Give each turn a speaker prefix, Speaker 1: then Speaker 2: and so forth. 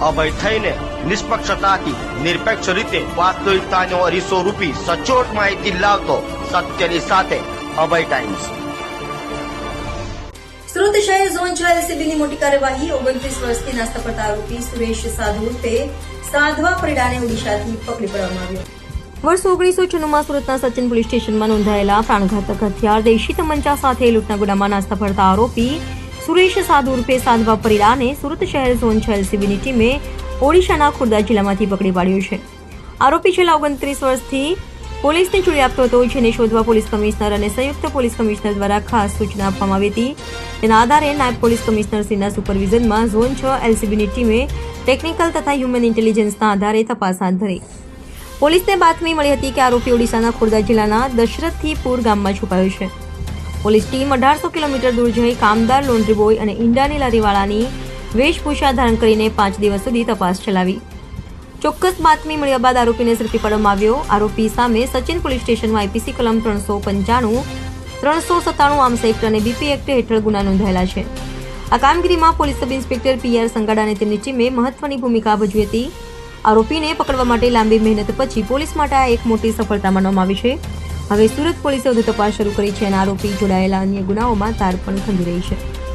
Speaker 1: અભય થઈને નિષ્પક્ષતાથી નિરપેક્ષ રીતે વાસ્તવિકતાનો અરીસો રૂપી સચોટ માહિતી લાવતો સત્યની સાથે અભય ટાઈમ્સ
Speaker 2: સુરત શહેર ઝોન છ એલસીબીની મોટી કાર્યવાહી ઓગણત્રીસ વર્ષથી નાસ્તા પડતા આરોપી સુરેશ સાધુ તે સાધવા પરિડાને ઓડિશાથી પકડી પાડવામાં આવ્યો. વર્ષ ઓગણીસો છન્નુંમાં સુરતના સચિન પોલીસ સ્ટેશનમાં નોંધાયેલા પ્રાણઘાતક હથિયાર, દેશી તમંચા સાથે લૂંટના ગુનામાં નાસ્તા ફરતા આરોપી સુરેશ સાધુ ઉર્ફે સાધવા પરીડાને સુરત શહેર ઝોન છ એલસીબીની ટીમે ઓડિશાના ખુર્દા જિલ્લામાંથી પકડી પાડ્યો છે. આરોપી છેલ્લા ઓગણત્રીસ વર્ષથી પોલીસને ચોરી આપતો હતો, જેને શોધવા પોલીસ કમિશનર અને સંયુક્ત પોલીસ કમિશનર દ્વારા ખાસ સૂચના આપવામાં આવી હતી. તેના આધારે નાયબ પોલીસ કમિશનર શ્રીના સુપરવિઝનમાં ઝોન છ એલસીબીની ટીમે ટેકનિકલ તથા હ્યુમન ઇન્ટેલિજન્સના આધારે તપાસ હાથ ધરી. પોલીસને બાતમી મળી હતી કે આરોપી ઓડિશાના ખુર્દા જિલ્લાના દશરથીપુર ગામમાં છુપાયો છે. પોલીસ ટીમ અઢારસો કિલોમીટર દૂર જઈ કામદાર લોન્ડ્રી બોય અને ઈંડાની લારીવાળાની વેશભૂષા ધારણ કરીને પાંચ દિવસ સુધી તપાસ ચલાવી. ચોક્કસ બાતમી મળ્યા બાદ આરોપીને ઝડપી પાડવામાં આવ્યો. આરોપી સામે સચિન પોલીસ સ્ટેશનમાં આઈપીસી કલમ ત્રણસો પંચાણું, ત્રણસો સત્તાણું આર્મ્સ એક્ટ અને બીપી એક્ટ હેઠળ ગુના નોંધાયેલા છે. આ કામગીરીમાં police sub inspector PR Sangada અને તેમની ટીમે મહત્વની ભૂમિકા ભજવી હતી. આરોપીને પકડવા માટે લાંબી મહેનત પછી પોલીસ માટે આ એક મોટી સફળતા માનવામાં આવી છે. હવે સુરત પોલીસે વધુ તપાસ શરૂ કરી છે અને આરોપી જોડાયેલા અન્ય ગુનાઓમાં તાર પણ ખંડી રહી છે.